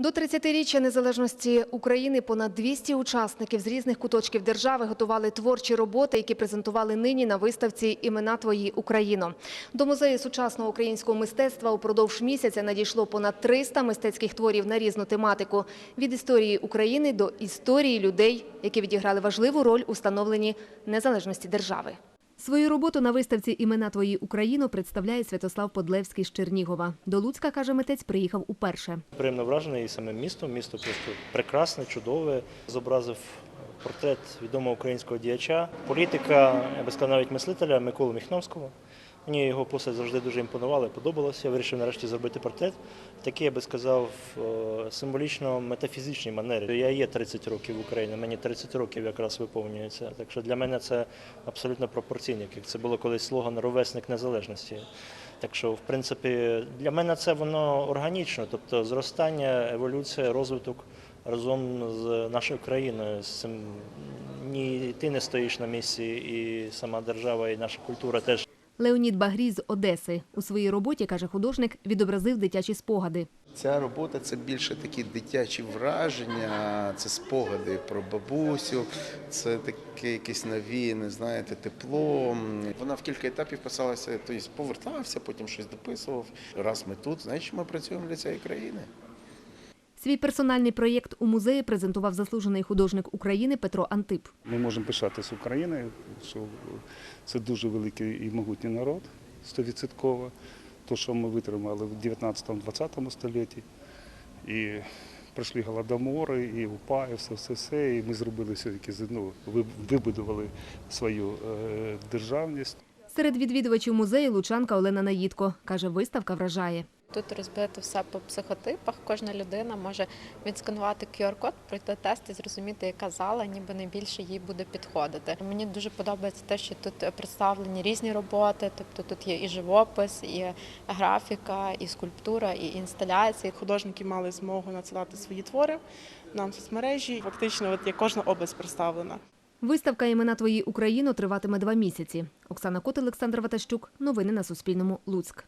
До 30-річчя незалежності України понад 200 учасників з різних куточків держави готували творчі роботи, які презентували нині на виставці «Імена твої Україно». До музею сучасного українського мистецтва упродовж місяця надійшло понад 300 мистецьких творів на різну тематику – від історії України до історії людей, які відіграли важливу роль у становленні незалежності держави. Свою роботу на виставці «Імена твої Україну представляє Святослав Подлевський з Чернігова. До Луцька, каже митець, приїхав уперше. Приємно вражений і самим містом. Місто просто прекрасне, чудове. Зобразив портрет відомого українського діяча, політика, я би сказав, навіть мислителя Миколи Міхновського. Мені його постать завжди дуже імпонувала, подобалося. Я вирішив нарешті зробити портрет. Такий, я би сказав, е, символічно метафізичній манері. Я є 30 років в Україні, мені 30 років якраз виповнюється. Так що для мене це абсолютно пропорційно, як це було колись слоган ровесник незалежності. Так що, в принципі, для мене це воно органічно, тобто зростання, еволюція, розвиток разом з нашою країною. З цим ні ти не стоїш на місці, і сама держава, і наша культура теж. Леонід Багрій з Одеси. У своїй роботі, каже художник, відобразив дитячі спогади. Ця робота це більше такі дитячі враження, це спогади про бабусю, це таке якесь навіяне, знаєте, тепло. Вона в кілька етапів писалася, тобто повертався, потім щось дописував. Раз ми тут, значить ми працюємо для цієї країни. Свій персональний проєкт у музеї презентував заслужений художник України Петро Антип. Ми можемо пишатися Україною, що це дуже великий і могутній народ, стовідсотково. То, що ми витримали в 19-20 столітті. І пройшли голодомори, і УПА, і все, все, все. І ми зробили все-таки, ну, вибудували свою е, державність. Серед відвідувачів музею лучанка Олена Наїдко. Каже, виставка вражає. Тут розбито все по психотипах. Кожна людина може відсканувати QR-код, пройти тест і зрозуміти, яка зала ніби найбільше їй буде підходити. Мені дуже подобається те, що тут представлені різні роботи. Тобто тут є і живопис, і графіка, і скульптура, і інсталяції. художники мали змогу надсилати свої твори нам в соцмережі. Фактично, от є кожна область представлена. Виставка «Імена твої Україно» триватиме два місяці. Оксана Кот, Олександр Ватащук. Новини на Суспільному. Луцьк.